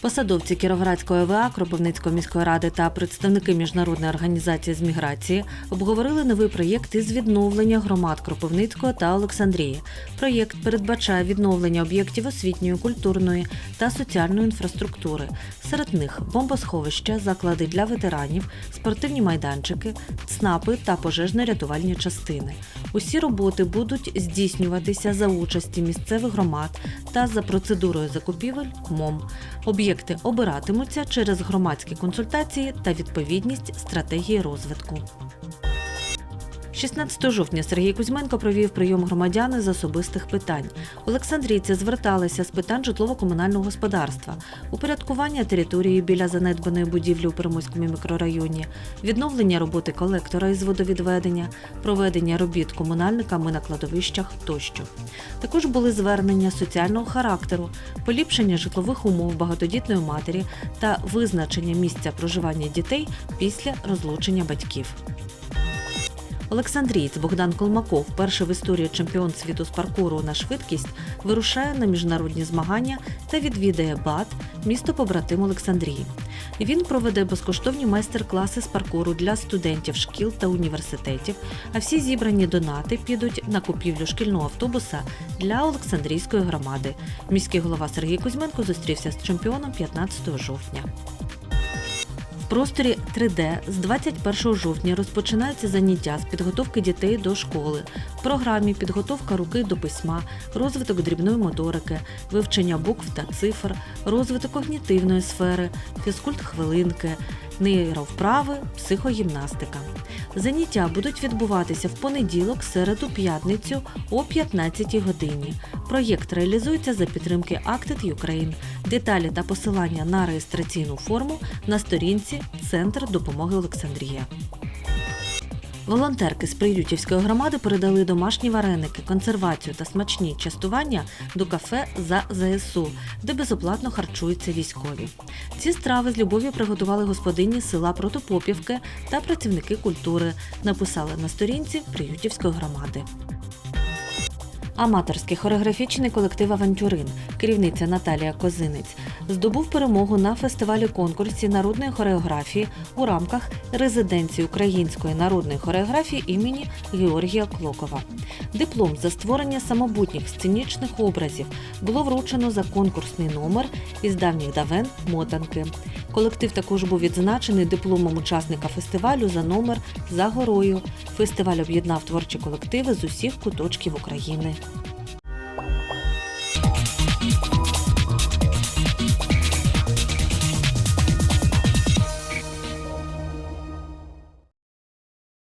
Посадовці Кіровоградської ОВА, Кропивницької міської ради та представники міжнародної організації з міграції обговорили новий проєкт із відновлення громад Кропивницького та Олександрії. Проєкт передбачає відновлення об'єктів освітньої, культурної та соціальної інфраструктури. Серед них бомбосховища, заклади для ветеранів, спортивні майданчики, ЦНАПи та пожежно-рятувальні частини. Усі роботи будуть здійснюватися за участі місцевих громад та за процедурою закупівель МОМ. Об'єкти обиратимуться через громадські консультації та відповідність стратегії розвитку. 16 жовтня Сергій Кузьменко провів прийом громадян з особистих питань. Олександрійці зверталися з питань житлово-комунального господарства, упорядкування території біля занедбаної будівлі у Приморському мікрорайоні, відновлення роботи колектора із водовідведення, проведення робіт комунальниками на кладовищах тощо. Також були звернення соціального характеру, поліпшення житлових умов багатодітної матері та визначення місця проживання дітей після розлучення батьків. Олександрієць Богдан Колмаков, перший в історії чемпіон світу з паркуру на швидкість, вирушає на міжнародні змагання та відвідає БАТ, місто побратим Олександрії. Він проведе безкоштовні майстер-класи з паркуру для студентів шкіл та університетів, а всі зібрані донати підуть на купівлю шкільного автобуса для Олександрійської громади. Міський голова Сергій Кузьменко зустрівся з чемпіоном 15 жовтня. Просторі 3D з 21 жовтня розпочинаються заняття з підготовки дітей до школи. В програмі підготовка руки до письма, розвиток дрібної моторики, вивчення букв та цифр, розвиток когнітивної сфери, фізкульт хвилинки, нейровправи, психогімнастика. Заняття будуть відбуватися в понеділок, середу, п'ятницю о 15 годині. Проєкт реалізується за підтримки Acted Ukraine. Деталі та посилання на реєстраційну форму на сторінці Центр допомоги Олександрія. Волонтерки з Приютівської громади передали домашні вареники, консервацію та смачні частування до кафе за ЗСУ, де безоплатно харчуються військові. Ці страви з любов'ю приготували господині села Протопопівки та працівники культури. Написали на сторінці Приютівської громади. Аматорський хореографічний колектив Авантюрин, керівниця Наталія Козинець, здобув перемогу на фестивалі конкурсі народної хореографії у рамках резиденції української народної хореографії імені Георгія Клокова. Диплом за створення самобутніх сценічних образів було вручено за конкурсний номер із давніх давен мотанки. Колектив також був відзначений дипломом учасника фестивалю за номер за горою. Фестиваль об'єднав творчі колективи з усіх куточків України.